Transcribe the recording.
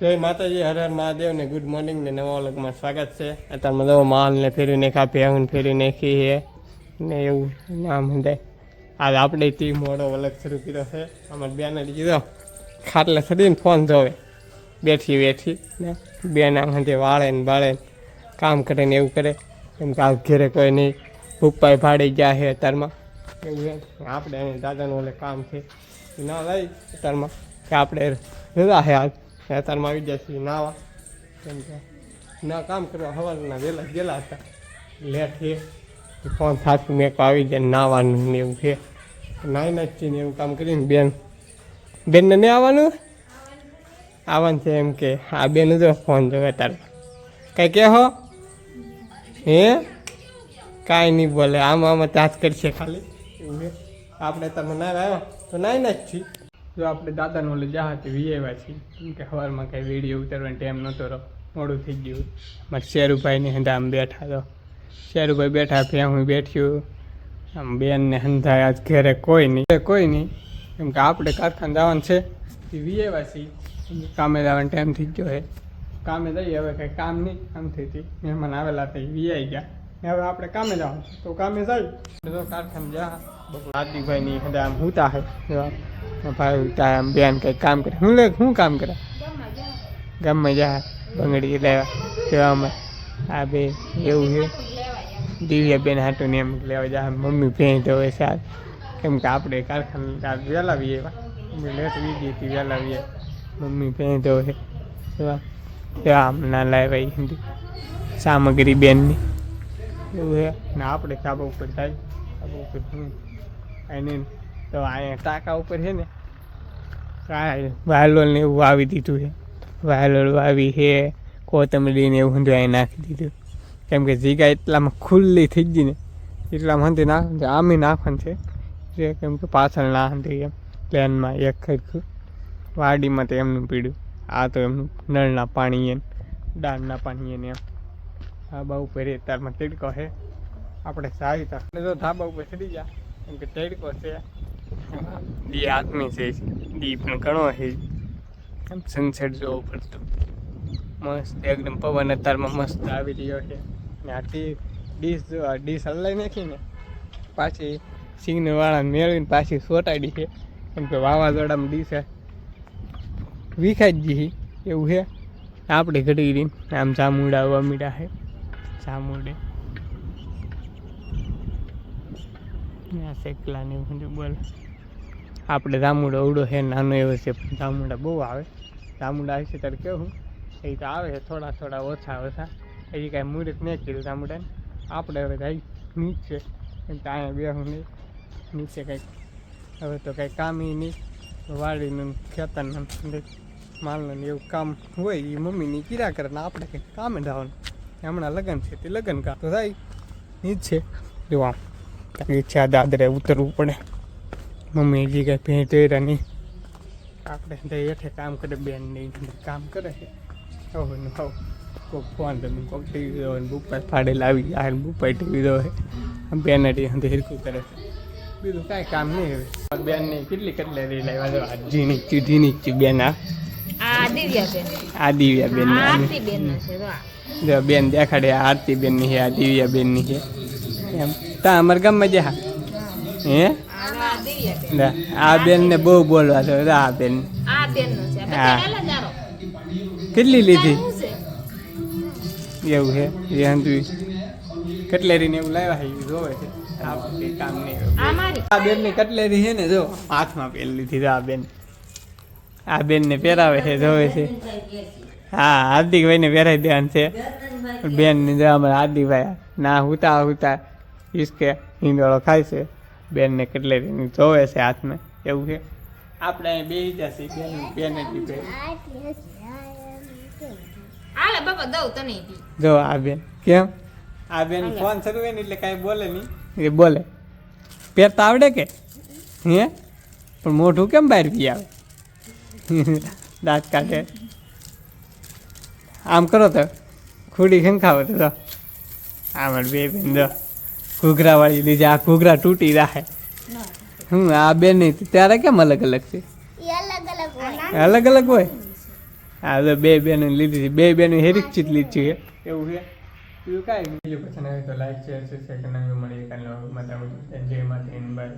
જય માતાજી, હર હર મહાદેવ ને ગુડ મોર્નિંગ ને નવા વ્લોગમાં સ્વાગત છે. અત્યારમાં તો માલ ને ફેરી નાખા ભેહું ફેરી નાખી છે. ને એવું, નામ હંધાય. આજ આપણે તી મોડો વલગ શરૂ કર્યો છે. અમારે બેને કીધો, ખાટલે સડીને ફોન જોવે. બેઠી બેઠી, ને બેન આમ હંધે વાળે ને બાળે કામ કરે ને એવું કરે. કેમ કે આ ઘેરે કોઈ નહીં. પપ્પાએ ભાડી ગયા છે અત્યારમાં. એવું આપણે દાદાનું ઓલે કામ છે. ના લઈ અત્યારમાં કે આપણે રજા આજ. અત્યારમાં આવી જશે નાવા. કેમ કે ના કામ કરવા સવારના વહેલા ગયેલા હતા. લેટ છે ફોન થાકી મેં આવી જાય નાવાનું ને એવું છે નાઈ નાચી ને એવું કામ કરીને બેન, બેનને નહીં આવવાનું? આવવાનું છે એમ કે, આ બેન જો ફોન જોવે તારે કઈ કે હો? કાંઈ નહીં બોલે. આમ આમાં ચાર્જ કરશે ખાલી. આપણે તમે ના આવ્યો? તો નાઈ નાખી જો આપણે દાદાનો ઓલે જા હતી વીએવા છીએ, કેમ કે સવારમાં કાંઈ વીડિયો ઉતારવાનો ટાઈમ નહોતો રહ્યો, મોડું થઈ ગયું. મારે શેરુભાઈની હંધા આમ બેઠા તો. શેરુભાઈ બેઠા ફે હું બેઠ્યું આમ બેનને હંધા આજ ઘરે કોઈ નહીં. કોઈ નહીં. કેમ કે આપણે કારખાને જવાનું છે. એ વીએવા છીએ. કામે જવાનો ટાઈમ થઈ ગયો છે. કામે જઈએ, હવે કંઈ કામ નહીં. કામ થઈ હતી મહેમાન આવેલા હતા, એ વીઆઈ ગયા. હવે આપણે કામે જવાનું છે. તો કામે જાય તો કારખાને જા. હાર્દિકભાઈની હંધા આમ હુતા હે જો ભાઈ આમ બેન કંઈક કામ કરે. હું લે શું કામ કરે? ગામમાં જા બંગડી લેવા. તેવામાં આ બે, એવું છે. દિવ્યા બેન હાટું ને એમ લેવા જા મમ્મી ભેં ધોવે છે આજ કેમ કે આપણે કારખાના આજ વહેલા વીએ મમ્મી લેટ વી ગઈ હતી વહેલા વીએ મમ્મી ભેં ધોવે એવા એવા આમ ના લાવ્યા હિન્દી. સામગ્રી બેનની. એવું છે. ને આપણે ધાબા ઉપર થાય ધાબા ઉપર એને તો અહીંયા ટાંકા ઉપર છે ને કાંઈ વાલોલ ને એવું વાવી દીધું છે. વાલોલ વાવી છે, કોથમરી ને એવું બધું અહીં નાખી દીધું. કેમ કે જીગા એટલામાં ખુલ્લી થઈ ગઈ ને, એટલામાં હંધી નાખ આમી નાખવાનું છે. જે કેમ કે પાછળ ના હંધી એમ, પ્લેનમાં એક ખરખું વાડીમાં તો એમનું પીડ્યું. આ તો એમનું નળના પાણી એમ દાળના પાણી એને એમ. ધાબા ઉપર તારમાં તીડકો છે. આપણે સારી તક તો ધાબા ઉપર ચડી જા કેમ કે તીડકો છે. દી આદમી છે. દી પણ ઘણો છે. એમ સનસેટ જોવો પડતો મસ્ત એકદમ પવન અત્યારમાં મસ્ત આવી રહ્યો છે. ને આ ટી ડીશ જો ડીશ હલાવી નાખીને પાછી સિંગને વાળા મેળવીને પાછી સોટાડી છે. કેમ કે વાવાઝોડામાં ડીશ વિખાઈ જ ગઈ એવું છે. આપણે ઘડી રહીને આમ ચામુંડા વમીડા છે. જામુડે. આ શેકલા ને બોલ. આપણે રામુડો અવડો છે, નાનો એવો છે જામુડા બહુ આવે. રામુડા આવે છે ત્યારે કેવું? એ તો આવે છે, થોડા થોડા ઓછા ઓછા. હજી કાંઈ મુહૂર્ત નહીં કીધું રામુડાને. આપણે હવે જાય નીચે કેમ કે અહીંયા નહીં. નીચે કંઈક હવે તો કંઈ કામ નહીં. વાડીનું ખેતરનું માલનું એવું કામ હોય એ મમ્મીની કીરા કરે ને આપણે કંઈક કામે જવાનું હમણાં લગ્ન છે તે લગ્ન કા. તો થાય નીચે જોવા ઈચ્છા દાદરે ઉતરવું પડે. મમ્મી હજી કાંઈ ભેં તૈયાર નહીં. આપણે તો હેઠે કામ કરે બેન નહીં કામ કરે છે. હવે હવે કોક ફોન તમે કોક ટીવી દો ને બુપાઈ ફાડે લાવી ને બુપાઈ ટીવી દો છે બેનરી હંધી હિરકું કરે છે. બીજું કાંઈ કામ નહીં હવે. બેન નહીં કેટલી કેટલી રહી લાવ્યા જો આ ઝીણી ચી બેન આ. આ આ દિવ્યા બેન આ આરતીબેન નો છે જો બેન દેખાડે આરતી બેનની છે આ દિવ્યા બેનની છે. એમ. તા અમારા ગામમાં જા હે. આ આ આ બેન ને બહુ બોલવા તો આ બેન. આ બેન નો છે કેટલી લીધી? એવું છે. હંધું કટલેરી ને એવું લાવ્યા છે જોવે છે. આ બેનની કટલેરી છે ને જો હાથમાં પહેરી લીધી આ બેન. આ બેન ને પહેરાવે છે જોવે છે. હા હાર્દિકભાઈ ને પહેરાવી દેવાનું છે. બેન ને જો અમારા હાર્દિકભાઈ ના હુતા હુતા ઈસકે હિંદોળો ખાય છે. બેન ને કટલેરી ની જોવે છે હાથમાં? એવું છે? આપણે અહીં બેસી જશે બેન બેન જ બે આલે બાપા દઉં તને બી. જો આ બેન કેમ? આ બેન ફોન શરૂ હોય ને એટલે કાંઈ બોલે નહીં. એ બોલે. પહેરતા આવડે કે? હે? પણ મોઢું કેમ બહાર પી આવે? દાંત કાઢે. આમ કરો તો. ખુડી ખંખાવો તો જો. આ મારી બે બેન જો. ઘૂઘરા વાળી લીધી. આ ઘૂઘરા તૂટી રાખે હું આ બે નહીં ત્યારે કેમ અલગ અલગ છે? અલગ અલગ હોય. અલગ અલગ હા તો બે બેનો લીધી છે. બે બેનો હેરી ચીત લીધી છે. એવું છે? બીજું કાંઈ બીજું તો લાઈક શેર સબસ્ક્રાઈબ નવી મળી કાલે માતા જય માતા બાય